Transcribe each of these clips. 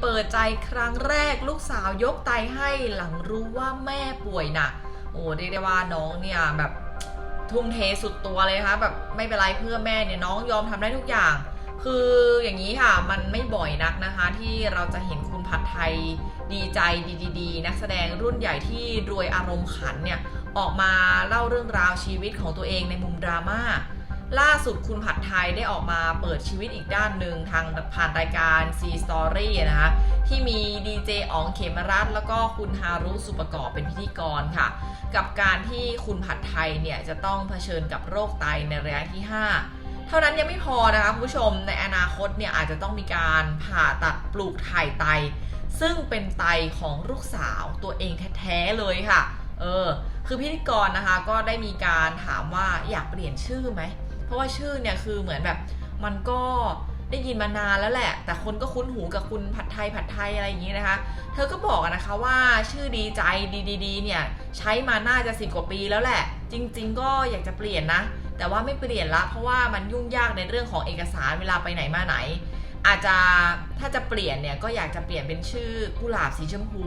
เปิดใจครั้งแรกลูกสาวยกไตให้หลังรู้ว่าแม่ป่วยหนักโอ้เรียกได้ว่าน้องเนี่ยแบบทุ่มเทสุดตัวเลยนะคะแบบไม่เป็นไรเพื่อแม่เนี่ยน้องยอมทำได้ทุกอย่าง คืออย่างนี้ค่ะมันไม่บ่อยนักนะคะ ที่เราจะเห็นคุณผัดไทยดีใจดีๆนักแสดงรุ่นใหญ่ที่รวยอารมณ์ขันเนี่ยออกมาเล่าเรื่องราวชีวิตของตัวเองในมุมดราม่า ล่าสุดคุณผัดไทยได้ออกมาเปิดชีวิตอีกด้านหนึ่งทางผ่านรายการ C Story นะคะที่มีดีเจอ๋องเขมรัตแล้วก็คุณฮารุสุปกอบเป็นพิธีกรค่ะ กับการที่คุณผัดไทยเนี่ยจะต้องเผชิญกับโรคไตในระยะที่ 5 เท่านั้นยังไม่พอนะคะคุณผู้ชมในอนาคตเนี่ยอาจจะต้องมีการผ่าตัดปลูกถ่ายไต ซึ่งเป็นไตของลูกสาวตัวเองแท้ๆเลยค่ะเออคือพิธีกรนะคะก็ได้มีการถามว่าอยากเปลี่ยนชื่อไหม ราะว่าชื่อเนี่ยคือเหมือนแบบมันก็ได้ยินมานานแล้วแหละ แต่คนก็คุ้นหูกับคุณผัดไทยผัดไทยอะไรอย่างนี้นะคะ เธอก็บอกนะคะว่าชื่อดีใจดีๆเนี่ยใช้มาน่าจะสิบกว่าปีแล้วแหละ จริง ๆ ก็อยากจะเปลี่ยนนะ แต่ว่าไม่เปลี่ยนละเพราะว่ามันยุ่งยากในเรื่องของเอกสารเวลาไปไหนมาไหน อาจจะถ้าจะเปลี่ยนเนี่ยก็อยากจะเปลี่ยนเป็นชื่อกุหลาบสีชมพู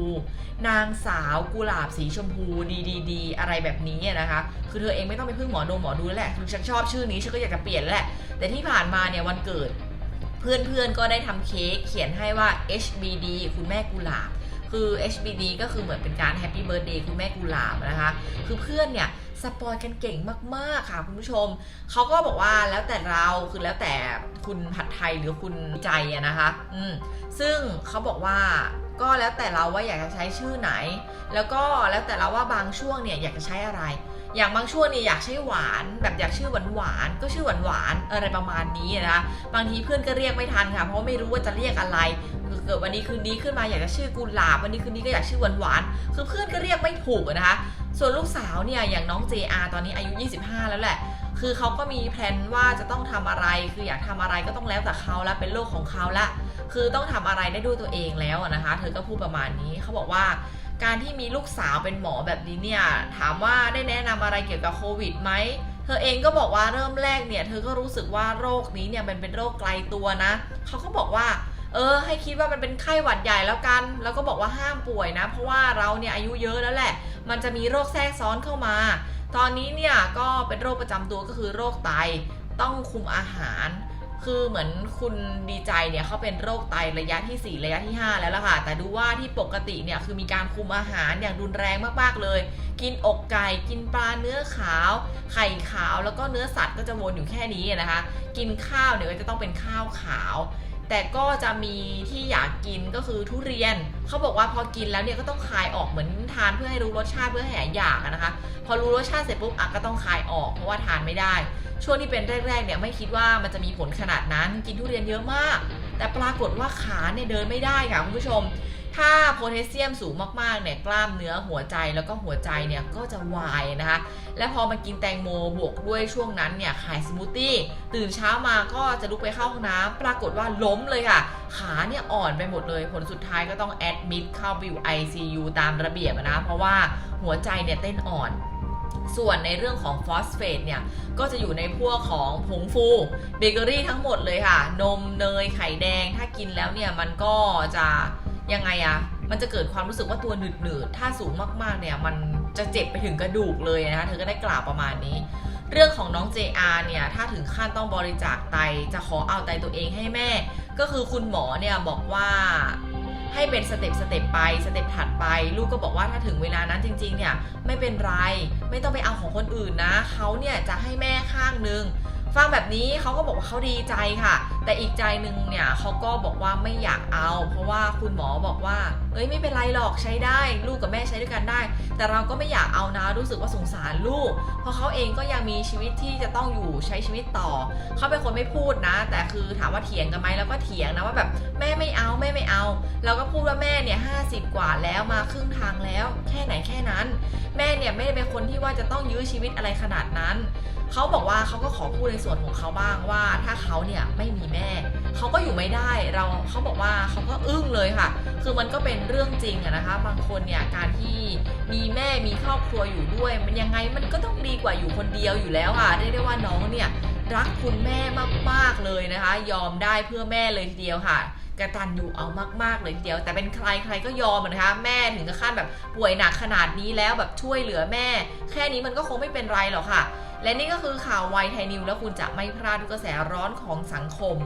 นางสาวกุหลาบสีชมพูดีดีดีอะไรแบบนี้นะคะ คือเธอเองไม่ต้องไปพึ่งหมอดงหมอดูแล้วแหละคือฉันชอบชื่อนี้ฉันก็อยากจะเปลี่ยนแล้วแหละ แต่ที่ผ่านมาเนี่ยวันเกิด เพื่อนๆก็ได้ทำเค้กเขียนให้ว่า HBD คุณแม่กุหลาบ คือ HBD ก็คือเหมือนเป็นการ Happy Birthday คุณแม่กุหลาบนะคะ คือเพื่อนเนี่ย สปอยกันเก่งมากๆค่ะคุณผู้ชม เขาก็บอกว่าแล้วแต่เราคือแล้วแต่คุณผัดไทยหรือคุณใจอะนะคะ อืมซึ่งเขาบอกว่าก็แล้วแต่เราว่าอยากจะใช้ชื่อไหน แล้วก็แล้วแต่เราว่าบางช่วงเนี่ยอยากจะใช้อะไร อย่างบางช่วงเนี่ยอยากใช้หวานแบบอยากชื่อหวานหวานก็ชื่อหวานหวานอะไรประมาณนี้นะคะบางทีเพื่อนก็เรียกไม่ทันค่ะ เพราะไม่รู้ว่าจะเรียกอะไรเกิดวันนี้คืนนี้ขึ้นมาอยากจะชื่อกุหลาบวันนี้คืนนี้ก็อยากชื่อหวานหวานคือเพื่อนก็เรียกไม่ถูกนะคะ ส่วนลูกสาวเนี่ยอย่างน้อง JR ตอนนี้อายุ 25 แล้วแหละ คือเขาก็มีแพลนว่าจะต้องทำอะไร คืออยากทำอะไรก็ต้องแล้วแต่เขาละเป็นโลกของเขาละ คือต้องทำอะไรได้ด้วยตัวเองแล้วนะคะ เธอก็พูดประมาณนี้เขาบอกว่าการที่มีลูกสาวเป็นหมอแบบนี้เนี่ย ถามว่าได้แนะนำอะไรเกี่ยวกับโควิดไหม เธอเองก็บอกว่าเริ่มแรกเนี่ย เธอก็รู้สึกว่าโรคนี้เนี่ยมันเป็นโรคไกลตัวนะ เขาก็บอกว่า เออ ให้คิดว่ามันเป็นไข้หวัดใหญ่แล้วกัน แล้วก็บอกว่าห้ามป่วยนะ เพราะว่าเราเนี่ยอายุเยอะแล้วแหละ มันจะมีโรคแทรกซ้อนเข้ามา ตอนนี้เนี่ยก็เป็นโรคประจำตัวก็คือโรคไต ต้องคุมอาหาร คือเหมือนคุณดีใจเนี่ยเขาเป็นโรคไตระยะทีสี่ 4 ระยะที่ 5 แล้วล่ะค่ะ แต่ดูว่าที่ปกติเนี่ยคือมีการคุมอาหารอย่างรุนแรงมากๆเลย กินอกไก่ กินปลาเนื้อขาว ไข่ขาว แล้วก็เนื้อสัตว์ก็จะวนอยู่แค่นี้นะคะ กินข้าวเนี่ยก็จะต้องเป็นข้าวขาว แต่ก็จะมีที่อยากกินก็คือทุเรียน เขาบอกว่าพอกินแล้วเนี่ยก็ต้องคายออกเหมือนทานเพื่อให้รู้รสชาติเพื่อให้อยากนะคะ พอรู้รสชาติเสร็จปุ๊บอะก็ต้องคายออกเพราะว่าทานไม่ได้ ช่วงที่เป็นแรกๆเนี่ยไม่คิดว่ามันจะมีผลขนาดนั้น กินทุเรียนเยอะมาก แต่ปรากฏว่าขาเนี่ยเดินไม่ได้ค่ะคุณผู้ชม ถ้าโพแทสเซียมสูงมากๆเนี่ยกล้ามเนื้อหัวใจแล้วก็หัวใจเนี่ยก็จะวายนะคะ และพอมากินแตงโมบวกด้วยช่วงนั้นเนี่ยขายสมูทตี้ตื่นเช้ามาก็จะลุกไปเข้าห้องน้ำปรากฏว่าล้มเลยค่ะ ขาเนี่ยอ่อนไปหมดเลย ผลสุดท้ายก็ต้องแอดมิดเข้าวิว ICU ตามระเบียบนะ เพราะว่าหัวใจเนี่ยเต้นอ่อนส่วนในเรื่องของฟอสเฟตเนี่ย ก็จะอยู่ในพวกของผงฟูเบเกอรี่ทั้งหมดเลยค่ะ นมเนยไข่แดงถ้ากินแล้วเนี่ย มันก็จะ ยังไงอะมันจะเกิดความรู้สึกว่าตัวหนืดๆ ถ้าสูงมากๆ เนี่ย มันจะเจ็บไปถึงกระดูกเลยนะคะ เธอก็ได้กล่าวประมาณนี้ เรื่องของน้อง JR เนี่ย ถ้าถึงขั้นต้องบริจาคไต จะขอเอาไตตัวเองให้แม่ ก็คือคุณหมอเนี่ยบอกว่าให้เป็นสเต็ปสเต็ปไปสเต็ปถัดไป ลูกก็บอกว่าถ้าถึงเวลานั้นจริง ๆ เนี่ย ไม่เป็นไร ไม่ต้องไปเอาของคนอื่นนะ เขาเนี่ยจะให้แม่ข้างนึง ฟังแบบนี้เขาก็บอกว่าเขาดีใจค่ะ แต่อีกใจหนึ่งเนี่ยเขาก็บอกว่าไม่อยากเอา เพราะว่าคุณหมอบอกว่า เอ้ยไม่เป็นไรหรอกใช้ได้ ลูกกับแม่ใช้ด้วยกันได้ แต่เราก็ไม่อยากเอานะรู้สึกว่าสงสารลูก เพราะเขาเองก็ยังมีชีวิตที่จะต้องอยู่ใช้ชีวิตต่อ เขาเป็นคนไม่พูดนะ แต่คือถามว่าเถียงกันไหมแล้วก็เถียงนะว่าแบบแม่ไม่เอาแม่ไม่เอาเราก็พูดว่าแม่เนี่ยห้กว่าแล้วมาครึ่งทางแล้ว แค่ไหนแค่นั้น แม่เนี่ยไม่ได้เป็นคนที่ว่าจะต้องยื้อชีวิตอะไรขนาดนั้น เขาบอกว่าเขาก็ขอพูดในส่วนของเขาบ้างว่า ถ้าเขาเนี่ยไม่มีแม่เขาก็อยู่ไม่ได้เราเขาบอกว่าเขาก็อึ้งเลยค่ะ คือมันก็เป็นเรื่องจริงนะคะ บางคนเนี่ยการที่มีแม่มีครอบครัวอยู่ด้วย มันยังไงมันก็ต้องดีกว่าอยู่คนเดียวอยู่แล้วค่ะได้ได้ว่าน้องเนี่ยรักคุณแม่มากๆเลยนะคะ ยอมได้เพื่อแม่เลยทีเดียวค่ะกระตันอยู่เอามากๆเลยทีเดียว แต่เป็นใครใครก็ยอมนะคะ แม่ถึงกับขั้นแบบป่วยหนักขนาดนี้แล้วแบบช่วยเหลือแม่ แค่นี้มันก็คงไม่เป็นไรหรอกค่ะ และนี่ก็คือข่าวไวไทยนิว แล้วคุณจะไม่พลาดทุกกระแสร้อนของสังคม